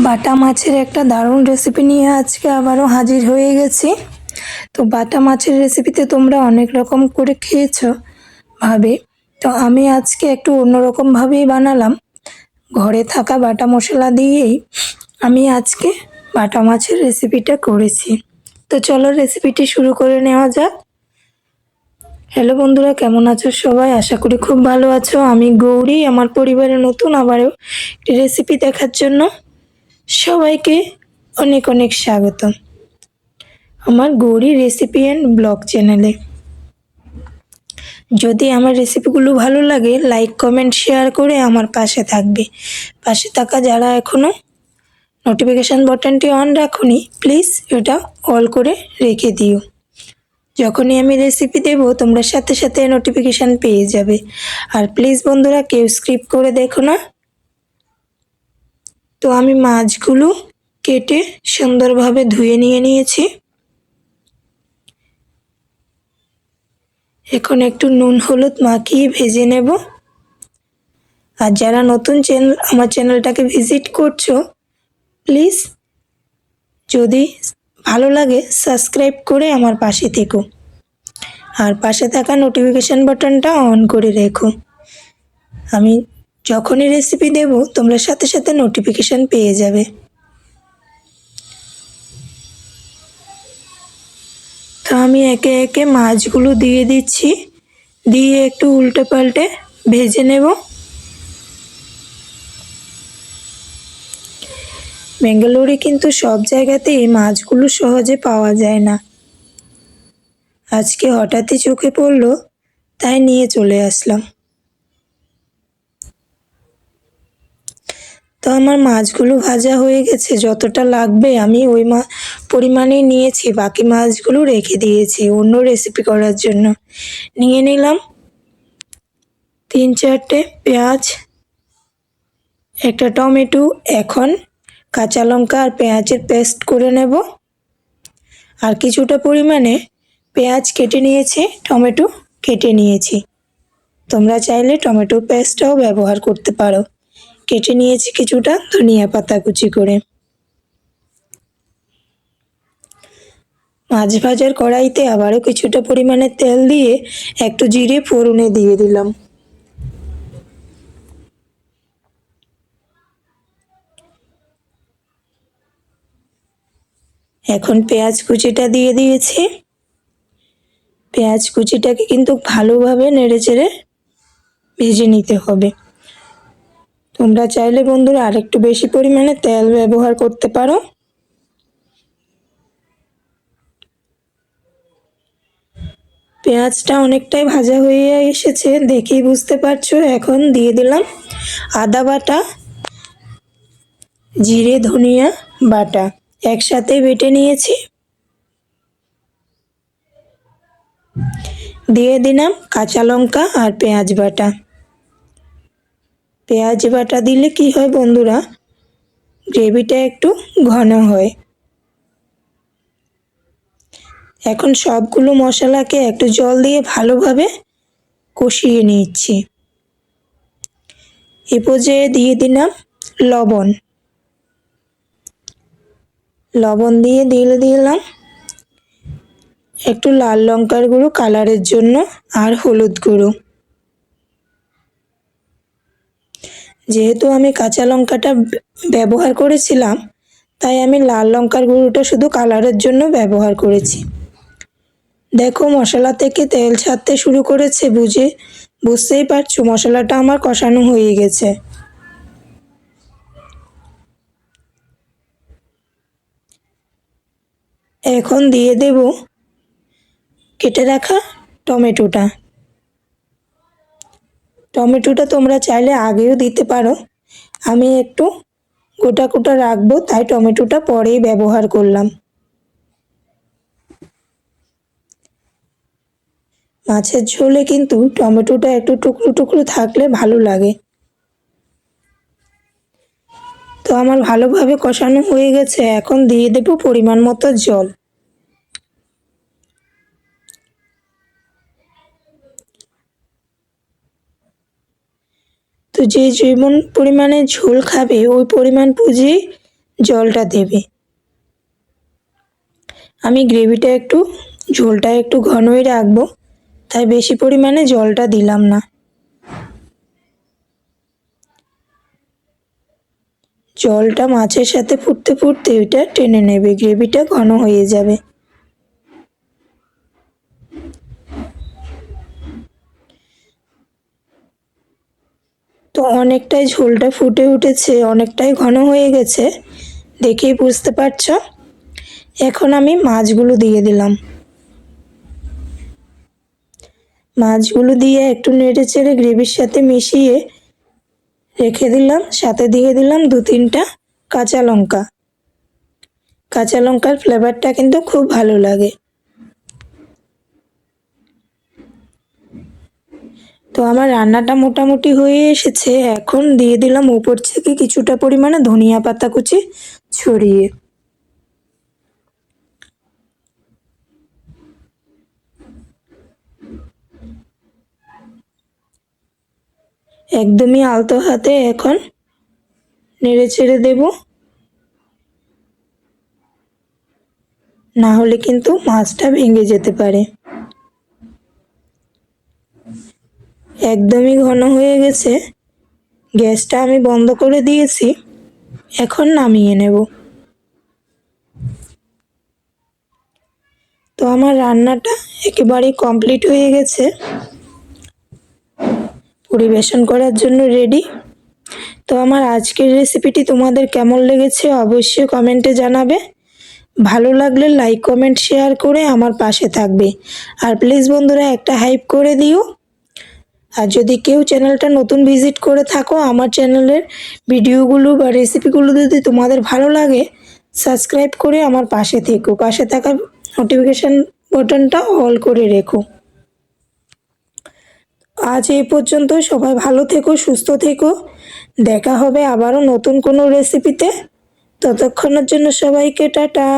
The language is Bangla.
বাটা মাছের একটা দারুণ রেসিপি নিয়ে আজকে আবারও হাজির হয়ে গেছি। তো বাটা মাছের রেসিপিতে তোমরা অনেক রকম করে খেয়েছো, ভাবে। তো আমি আজকে একটু অন্যরকমভাবেই বানালাম। ঘরে থাকা বাটা মশলা দিয়েই আমি আজকে বাটা মাছের রেসিপিটা করেছি। তো চলো রেসিপিটি শুরু করে নেওয়া যাক। হ্যালো বন্ধুরা, কেমন আছো সবাই? আশা করি খুব ভালো আছো। আমি গৌরী, আমার পরিবারের নতুন আবারও রেসিপি দেখার জন্য। সবাইকে অনেক অনেক স্বাগত আমার গৌরী রেসিপি অ্যান্ড ব্লগ চ্যানেলে যদি আমার রেসিপিগুলো ভালো লাগে লাইক কমেন্ট শেয়ার করে আমার পাশে থাকবে। পাশে থাকা যারা এখনও নোটিফিকেশান বাটনটি অন রাখুনি প্লিজ এটা অল করে রেখে দিও। যখনই আমি রেসিপি দেব, তোমরা সাথে সাথে নোটিফিকেশান পেয়ে যাবে। আর প্লিজ বন্ধুরা, কেউ স্ক্রিপ্ট করে দেখো না। তো আমি মাছগুলো কেটে সুন্দরভাবে ধুয়ে নিয়ে নিয়েছি। এখন একটু নুন হলুদ মাখিয়ে ভেজে নেব। আর যারা নতুন চ্যানেল, আমার চ্যানেলটাকে ভিজিট করছ, প্লিজ যদি ভালো লাগে সাবস্ক্রাইব করে আমার পাশে থেকো। আর পাশে থাকা নোটিফিকেশান বাটনটা অন করে রেখো। আমি যখনই রেসিপি দেব, তোমরা সাথে সাথে নোটিফিকেশান পেয়ে যাবে। তো আমি একে একে মাছগুলো দিয়ে দিচ্ছি। দিয়ে একটু উল্টে পাল্টে ভেজে নেব। বেঙ্গালোরে কিন্তু সব জায়গাতেই এই মাছগুলো সহজে পাওয়া যায় না। আজকে হঠাৎই চোখে পড়ল, তাই নিয়ে চলে আসলাম। তো আমার মাছগুলো ভাজা হয়ে গেছে। যতটা লাগবে আমি ওই মা পরিমাণেই নিয়েছি। বাকি মাছগুলো রেখে দিয়েছি অন্য রেসিপি করার জন্য। নিয়ে নিলাম তিন চারটে পেঁয়াজ, একটা টমেটো, এখন কাঁচা লঙ্কা আর পেঁয়াজের পেস্ট করে নেব। আর কিছুটা পরিমাণে পেঁয়াজ কেটে নিয়েছি, টমেটো কেটে নিয়েছি। তোমরা চাইলে টমেটো পেস্টটাও ব্যবহার করতে পারো। কেটে নিয়েছি কিছুটা ধনিয়া পাতা কুচি করে। মাছ ভাজার কড়াইতে আবারও কিছুটা পরিমাণে তেল দিয়ে একটু জিরে ফোড়নে দিয়ে দিলাম। এখন পেঁয়াজ কুচিটা দিয়ে দিয়েছি। পেঁয়াজ কুচিটাকে কিন্তু ভালোভাবে নেড়ে চেড়ে ভেজে নিতে হবে। তোমরা চাইলে বন্ধুরা আরেকটু বেশি পরিমাণে তেল ব্যবহার করতে পারো। পেঁয়াজটা অনেকটাই ভাজা হয়ে এসেছে, দেখেই বুঝতে পারছ, এখন দিয়ে দিলাম আদা বাটা, জিরে, ধনিয়া বাটা, একসাথে বেটে নিয়েছি। দিয়ে দিলাম কাঁচা লঙ্কা আর পেঁয়াজ বাটা। পেঁয়াজ বাটা দিলে কি হয় বন্ধুরা? গ্রেভিটা একটু ঘন হয়। এখন সবগুলো মশলাকে একটু জল দিয়ে ভালোভাবে কষিয়ে নিচ্ছি। এ পর্যায়ে দিয়ে দিলাম লবণ। লবণ দিয়ে দিয়ে দিলাম একটু লাল লঙ্কার গুঁড়ো, কালারের জন্য, আর হলুদ গুঁড়ো। যেহেতু আমি কাঁচা লঙ্কাটা ব্যবহার করেছিলাম, তাই আমি লাল লঙ্কার গুঁড়োটা শুধু কালারের জন্য ব্যবহার করেছি। দেখো, মশলা থেকে তেল ছাড়তে শুরু করেছে বুঝে? বুঝতেই পারছ, মশলাটা আমার কষানো হয়ে গেছে। এখন দিয়ে দেব কেটে রাখা টমেটোটা। টমেটোটা তোমরা চাইলে আগেও দিতে পারো। আমি একটু গোটা গোটা রাখব, তাই টমেটোটা পরেই ব্যবহার করলাম। মাছের ঝোলে কিন্তু টমেটোটা একটু টুকরো টুকরো থাকলে ভালো লাগে। তো আমার ভালোভাবে কষানো হয়ে গেছে, এখন দিয়ে দেবো পরিমাণ মতো জল। তো যে যেমন পরিমাণে ঝোল খাবে, ওই পরিমাণ বুঝেই জলটা দেবে। আমি গ্রেভিটা একটু, ঝোলটা একটু ঘনই রাখব, তাই বেশি পরিমাণে জলটা দিলাম না। জলটা মাছের সাথে ফুটতে ফুটতে ওইটা টেনে নেবে, গ্রেভিটা ঘন হয়ে যাবে। অনেকটাই ঝোলটা ফুটে উঠেছে, অনেকটাই ঘন হয়ে গেছে। দেখেই বুঝতে পারছ? এখন আমি মাছগুলো দিয়ে দিলাম। মাছগুলো দিয়ে একটু নেড়ে চেড়ে গ্রেভির সাথে মিশিয়ে রেখে দিলাম। সাথে দিয়ে দিলাম দু তিনটা কাঁচা লঙ্কা। কাঁচা লঙ্কার ফ্লেভারটা কিন্তু খুব ভালো লাগে। তো আমার রান্নাটা মোটামুটি হয়ে এসেছে। এখন দিয়ে দিলাম উপর থেকে কিছুটা পরিমাণে ধনিয়া পাতা কুচি ছড়িয়ে। একদমই আলতো হাতে এখন নেড়ে ছেড়ে দেব। না হলে কিন্তু মাছটা ভেঙে যেতে পারে। একদমই ঘন হয়ে গেছে। গ্যাসটা আমি বন্ধ করে দিয়েছি। এখন নামিয়ে নেব। তো আমার রান্নাটা একেবারে কমপ্লিট হয়ে গেছে। পরিবেশন করার জন্য রেডি তো আমার আজকের রেসিপিটি তোমাদের কেমন লেগেছে অবশ্যই কমেন্টে জানাবে। ভালো লাগলে লাইক কমেন্ট শেয়ার করে আমার পাশে থাকবে। আর প্লিজ বন্ধুরা একটা হাইপ করে দিও। আর যদি কেউ চ্যানেলটা নতুন ভিজিট করে থাকো, আমার চ্যানেলের ভিডিওগুলো বা রেসিপিগুলো যদি তোমাদের ভালো লাগে, সাবস্ক্রাইব করে আমার পাশে থেকো। পাশে থাকা নোটিফিকেশান বাটনটা অল করে রেখো। আজ এই পর্যন্ত সবাই ভালো থেকো, সুস্থ থেকো। দেখা হবে আবারও নতুন কোনো রেসিপিতে। ততক্ষণের জন্য সবাইকে টাটা।